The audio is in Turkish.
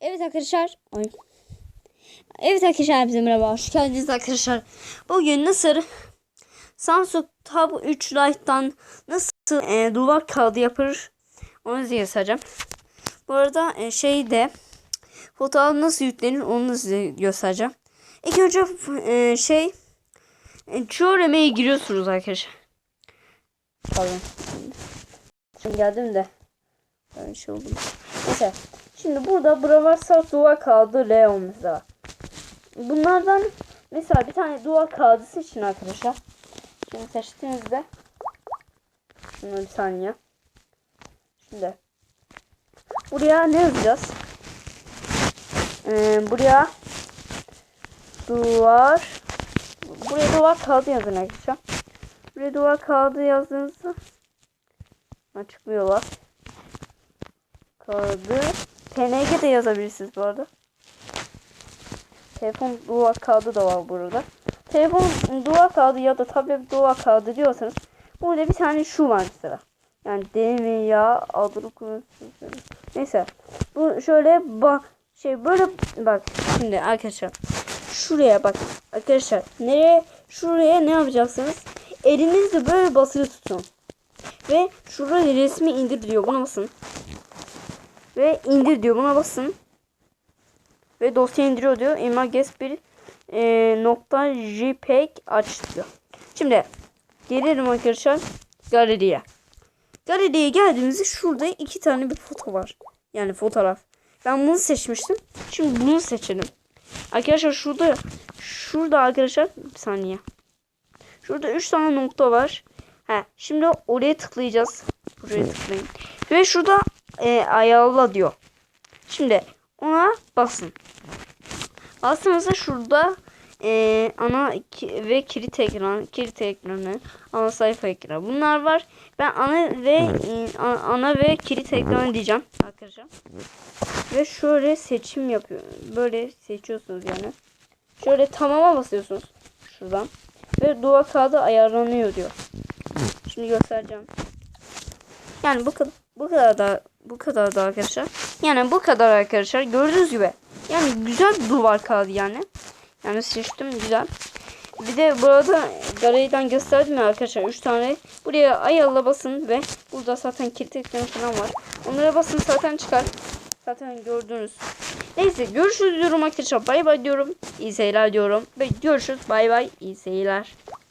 Evet arkadaşlar. Ay. Evet arkadaşlar bize merhaba. Hoş geldiniz arkadaşlar. Bugün nasıl Samsung Tab 3 Lite'dan nasıl e, duvar kağıdı yapılır onu size göstereceğim. Bu arada e, şey de fotoğraf nasıl yüklenir onu size göstereceğim. İlk önce e, şey e, giriyorsunuz arkadaşlar. Pardon. Şimdi geldim de. Ben şey oldum. Neyse. Şimdi burada Bravasar duvar kağıdı Leon mesela. Bunlardan mesela bir tane duvar kağıdı seçin arkadaşlar. Şimdi seçtiğinizde Şunu bir saniye. Şimdi buraya ne yazacağız? Ee, buraya duvar buraya duvar kağıdı yazın arkadaşlar. Buraya duvar kağıdı yazdığınızda açıklıyorlar. Kağıdı PNG de yazabilirsiniz bu arada. Telefon duvar kağıdı da var burada. Telefon duvar kağıdı ya da tablet duvar kağıdı diyorsanız burada bir tane şu var mesela. Yani demin ya adını. Neyse. Bu şöyle bak şey böyle bak şimdi arkadaşlar şuraya bak arkadaşlar nereye şuraya ne yapacaksınız? Elinizle böyle basılı tutun. Ve şurada resmi indir diyor. Buna basın. Ve indir diyor. Buna basın. Ve dosya indiriyor diyor. Images bir e, nokta jpeg aç diyor. Şimdi gelelim arkadaşlar galeriye. Galeriye geldiğimizde şurada iki tane bir foto var. Yani fotoğraf. Ben bunu seçmiştim. Şimdi bunu seçelim. Arkadaşlar şurada şurada arkadaşlar bir saniye. Şurada üç tane nokta var. He, şimdi oraya tıklayacağız. Buraya tıklayın. Ve şurada e, ayarla diyor. Şimdi ona basın. Bastığınızda şurada e, ana ki- ve kilit ekran, kilit ekranı, ana sayfa ekranı. Bunlar var. Ben ana ve e, ana ve kilit ekranı diyeceğim arkadaşlar. Ve şöyle seçim yapıyor. Böyle seçiyorsunuz yani. Şöyle tamama basıyorsunuz şuradan. Ve duvar kağıdı ayarlanıyor diyor. Şimdi göstereceğim. Yani bu bu kadar da bu kadar da arkadaşlar. Yani bu kadar arkadaşlar. Gördüğünüz gibi. Yani güzel bir duvar kağıdı yani. Yani seçtim güzel. Bir de burada galeriden gösterdim ya arkadaşlar 3 tane. Buraya ayarla basın ve burada zaten kilit ekranı falan var. Onlara basın zaten çıkar. Zaten gördünüz. Neyse görüşürüz diyorum arkadaşlar. Bay bay diyorum. İyi seyirler diyorum. Ve görüşürüz. Bay bay. İyi seyirler.